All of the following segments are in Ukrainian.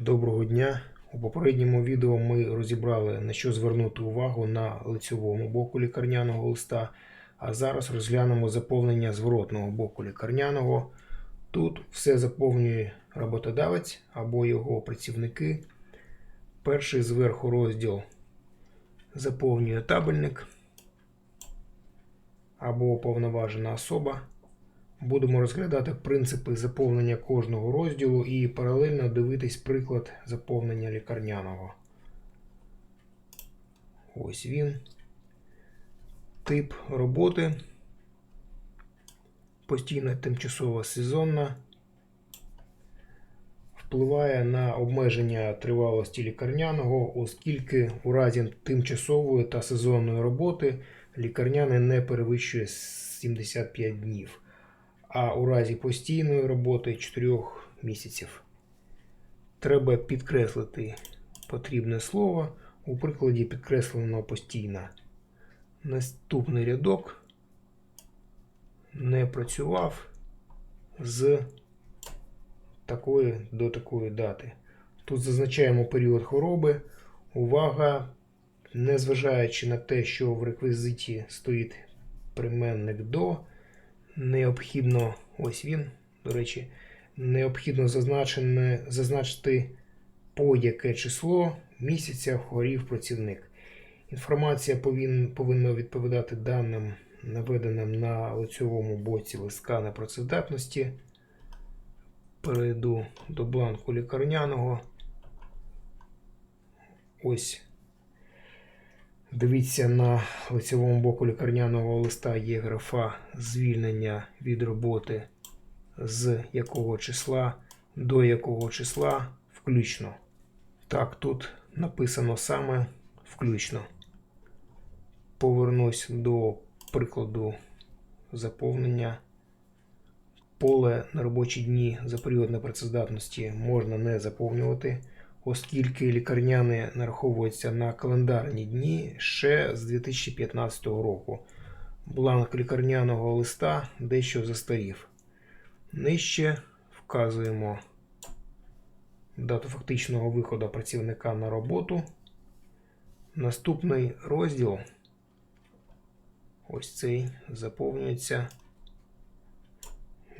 Доброго дня! У попередньому відео ми розібрали на що звернути увагу на лицьовому боку лікарняного листа, а зараз розглянемо заповнення зворотного боку лікарняного. Тут все заповнює роботодавець або його працівники. Перший зверху розділ заповнює табельник або повноважена особа. Будемо розглядати принципи заповнення кожного розділу і паралельно дивитись приклад заповнення лікарняного. Ось він. Тип роботи. Постійна тимчасова сезонна. Впливає на обмеження тривалості лікарняного, оскільки у разі тимчасової та сезонної роботи лікарняний не перевищує 75 днів а у разі постійної роботи 4 місяців. Треба підкреслити потрібне слово. У прикладі підкреслено постійно. Наступний рядок не працював з такої до такої дати. Тут зазначаємо період хвороби. Увага, незважаючи на те, що в реквізиті стоїть прийменник до необхідно, ось він, до речі, необхідно зазначити по яке число місяця хворів працівник. Інформація повин, повинна відповідати даним, наведеним на лицьовому боці листка непрацездатності. Перейду до бланку лікарняного. Ось Дивіться, на лицевому боку лікарняного листа є графа звільнення від роботи з якого числа до якого числа включно. Так, тут написано саме включно. Повернусь до прикладу заповнення. Поле на робочі дні за період непрацездатності можна не заповнювати оскільки лікарняни нараховуються на календарні дні ще з 2015 року. Бланк лікарняного листа дещо застарів. Нижче вказуємо дату фактичного виходу працівника на роботу. Наступний розділ, ось цей, заповнюється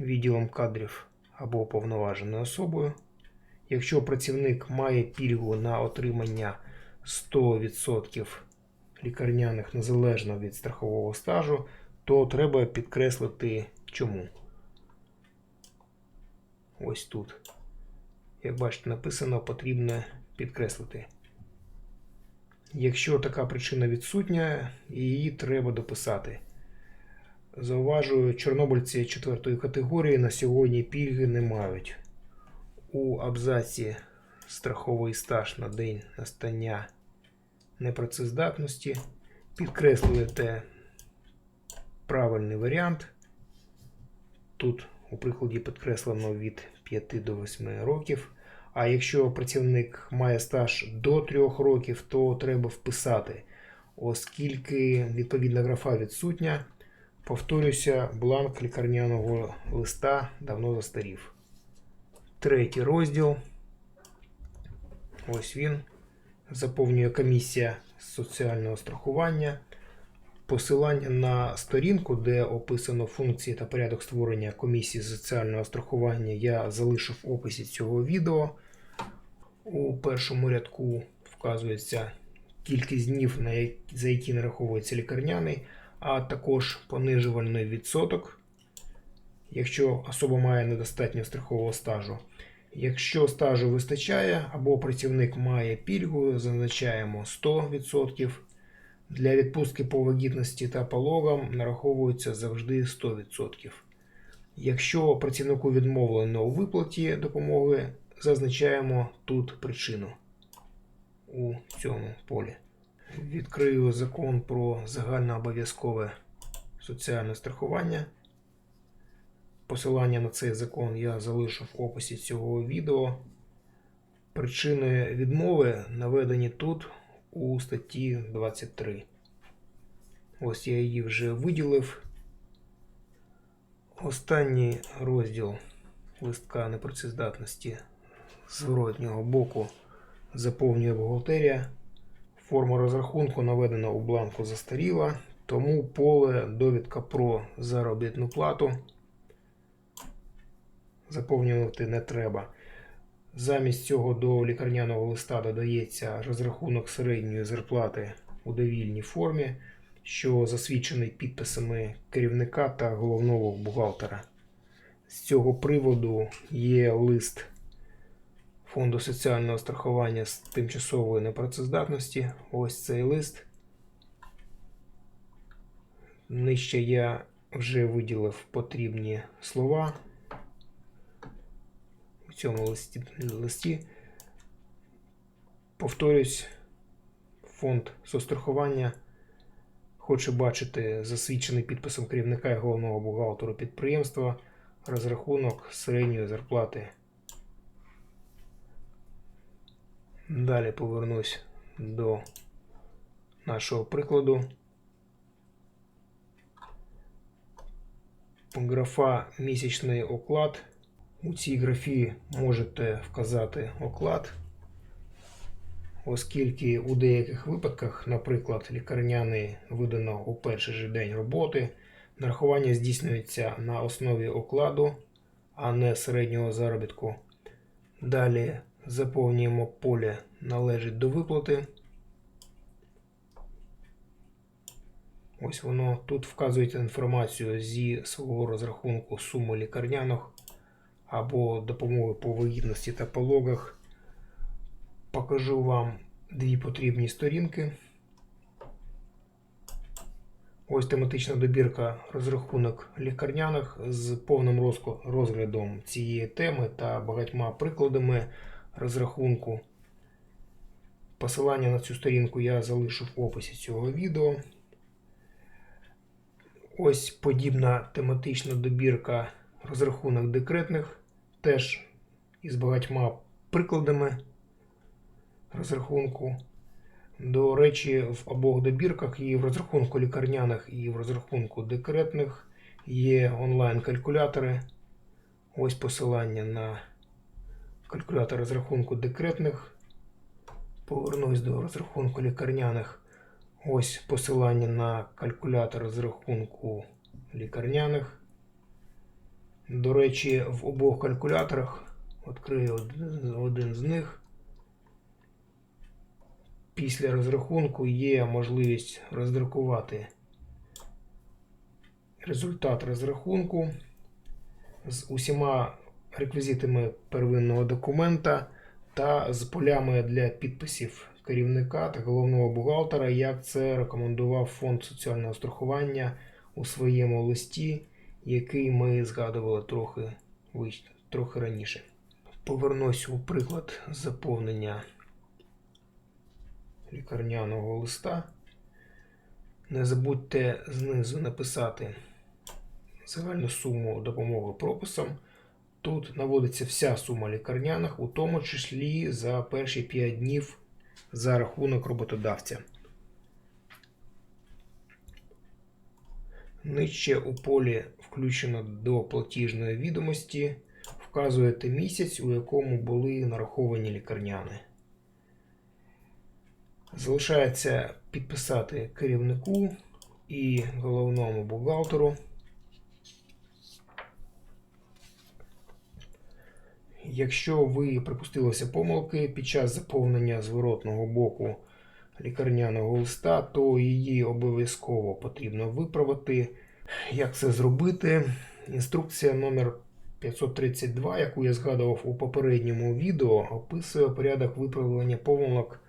відділом кадрів або повноваженою особою. Якщо працівник має пільгу на отримання 100% лікарняних незалежно від страхового стажу, то треба підкреслити чому. Ось тут. Як бачите, написано, потрібно підкреслити. Якщо така причина відсутня, її треба дописати. Зауважую, чорнобильці 4 категорії на сьогодні пільги не мають у абзаці страховий стаж на день настання непрацездатності. Підкреслюєте правильний варіант. Тут у прикладі підкреслено від 5 до 8 років. А якщо працівник має стаж до 3 років, то треба вписати, оскільки відповідна графа відсутня, повторюся, бланк лікарняного листа давно застарів. Третій розділ. Ось він. Заповнює комісія соціального страхування. Посилання на сторінку, де описано функції та порядок створення комісії соціального страхування, я залишив в описі цього відео. У першому рядку вказується кількість днів, за які нараховується лікарняний, а також понижувальний відсоток якщо особа має недостатньо страхового стажу. Якщо стажу вистачає або працівник має пільгу, зазначаємо 100%. Для відпустки по вагітності та пологам нараховується завжди 100%. Якщо працівнику відмовлено у виплаті допомоги, зазначаємо тут причину у цьому полі. Відкрию закон про загальнообов'язкове соціальне страхування. Посилання на цей закон я залишу в описі цього відео. Причини відмови наведені тут у статті 23. Ось я її вже виділив. Останній розділ листка непрацездатності З боку заповнює бухгалтерія. Форма розрахунку наведена у бланку застаріла, тому поле довідка про заробітну плату заповнювати не треба. Замість цього до лікарняного листа додається розрахунок середньої зарплати у довільній формі, що засвідчений підписами керівника та головного бухгалтера. З цього приводу є лист Фонду соціального страхування з тимчасової непрацездатності. Ось цей лист. Нижче я вже виділив потрібні слова у цьому листі. листі. Повторюсь, фонд соцстрахування хоче бачити засвідчений підписом керівника і головного бухгалтера підприємства розрахунок середньої зарплати. Далі повернусь до нашого прикладу. Графа місячний оклад. У цій графі можете вказати оклад, оскільки у деяких випадках, наприклад, лікарняний видано у перший же день роботи, нарахування здійснюється на основі окладу, а не середнього заробітку. Далі заповнюємо поле належить до виплати. Ось воно тут вказується інформацію зі свого розрахунку суми лікарняних або допомоги по вигідності та пологах. Покажу вам дві потрібні сторінки. Ось тематична добірка розрахунок лікарняних з повним розглядом цієї теми та багатьма прикладами розрахунку. Посилання на цю сторінку я залишу в описі цього відео. Ось подібна тематична добірка розрахунок декретних, теж із багатьма прикладами розрахунку. До речі, в обох добірках і в розрахунку лікарняних, і в розрахунку декретних є онлайн-калькулятори. Ось посилання на калькулятор розрахунку декретних. Повернусь до розрахунку лікарняних. Ось посилання на калькулятор розрахунку лікарняних. До речі, в обох калькуляторах відкрию один- з них. Після розрахунку є можливість роздрукувати результат розрахунку з усіма реквізитами первинного документа та з полями для підписів керівника та головного бухгалтера, як це рекомендував Фонд соціального страхування у своєму листі, який ми згадували трохи, трохи раніше. Повернусь у приклад заповнення лікарняного листа. Не забудьте знизу написати загальну суму допомоги прописом. Тут наводиться вся сума лікарняних, у тому числі за перші 5 днів за рахунок роботодавця. Нижче у полі включено до платіжної відомості. Вказуєте місяць, у якому були нараховані лікарняни. Залишається підписати керівнику і головному бухгалтеру. Якщо ви припустилися помилки під час заповнення зворотного боку лікарняного листа, то її обов'язково потрібно виправити. Як це зробити? Інструкція номер 532, яку я згадував у попередньому відео, описує порядок виправлення помилок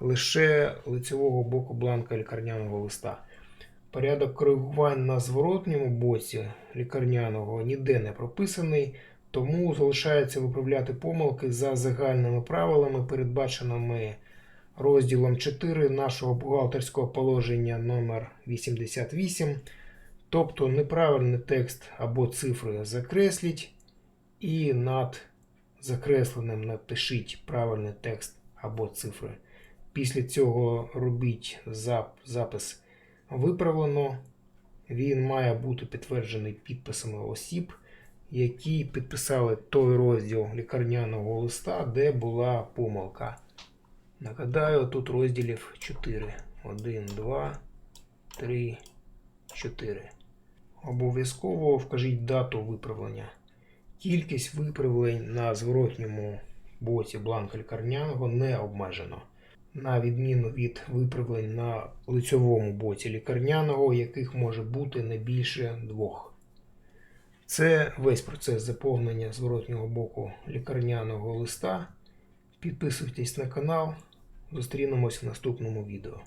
лише лицевого боку бланка лікарняного листа. Порядок коригувань на зворотньому боці лікарняного ніде не прописаний, тому залишається виправляти помилки за загальними правилами, передбаченими розділом 4 нашого бухгалтерського положення номер 88 Тобто неправильний текст або цифри закресліть, і над закресленим напишіть правильний текст або цифри. Після цього робіть запис виправлено. Він має бути підтверджений підписами осіб, які підписали той розділ лікарняного листа, де була помилка. Нагадаю, тут розділів 4. 1, 2, 3, 4. Обов'язково вкажіть дату виправлення. Кількість виправлень на зворотньому боці бланка лікарняного не обмежено. На відміну від виправлень на лицьовому боці лікарняного, яких може бути не більше двох. Це весь процес заповнення зворотнього боку лікарняного листа. Підписуйтесь на канал. Зустрінемось в наступному відео.